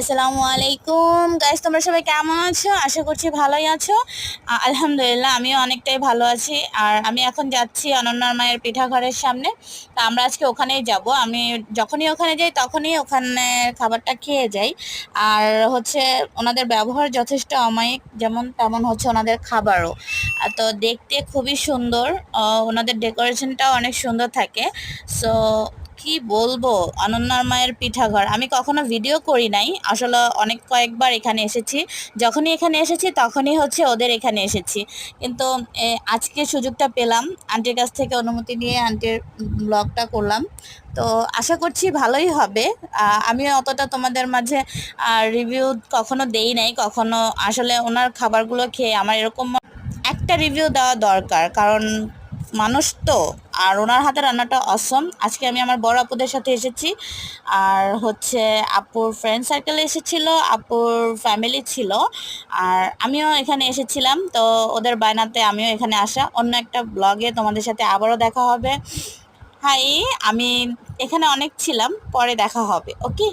আসসালামু আলাইকুম। গাইস তোমরা সবাই কেমন আছো? আশা করছি ভালোই আছো। আলহামদুলিল্লাহ, আমিও অনেকটাই ভালো আছি। আর আমি এখন যাচ্ছি অনন্যার মায়ের পিঠাঘরের সামনে। তা আমরা আজকে ওখানেই যাব। আমি যখনই ওখানে যাই, তখনই ওখানে খাবারটা খেয়ে যাই। আর হচ্ছে, ওনাদের ব্যবহার যথেষ্ট অমায়িক। যেমন তেমন হচ্ছে ওনাদের খাবারও। তো দেখতে খুবই সুন্দর। ওনাদের ডেকোরেশনটাও অনেক সুন্দর থাকে। সো কি বলব? অনন্যার মায়ের পিঠাঘর। আমি কখনো ভিডিও করি নাই। আসলে অনেক কয়েকবার এখানে এসেছি। যখনই এখানে এসেছি, তখনই হচ্ছে ওদের এখানে এসেছি। কিন্তু আজকে সুযোগটা পেলাম। আন্টির কাছ থেকে অনুমতি নিয়ে আন্টির ব্লগটা করলাম। তো আশা করছি ভালোই হবে। আমি অতটা তোমাদের মাঝে রিভিউ কখনো দেই নাই। কখনো আসলে ওনার খাবারগুলো খেয়ে আমার এরকম একটা রিভিউ দেওয়া দরকার। কারণ মানুষ তো, আর ওনার হাতে রান্নাটা অসম আজকে আমি আমার বড় আপুদের সাথে এসেছি, আর হচ্ছে আপুর ফ্রেন্ড সার্কেল এসেছিল, আপুর ফ্যামিলি ছিল, আর আমিও এখানে এসেছিলাম। তো ওদের বায়নাতে আমিও এখানে আসা। অন্য একটা ব্লগে তোমাদের সাথে আবারও দেখা হবে। হাই আমি এখানে অনেক ছিলাম, পরে দেখা হবে ওকে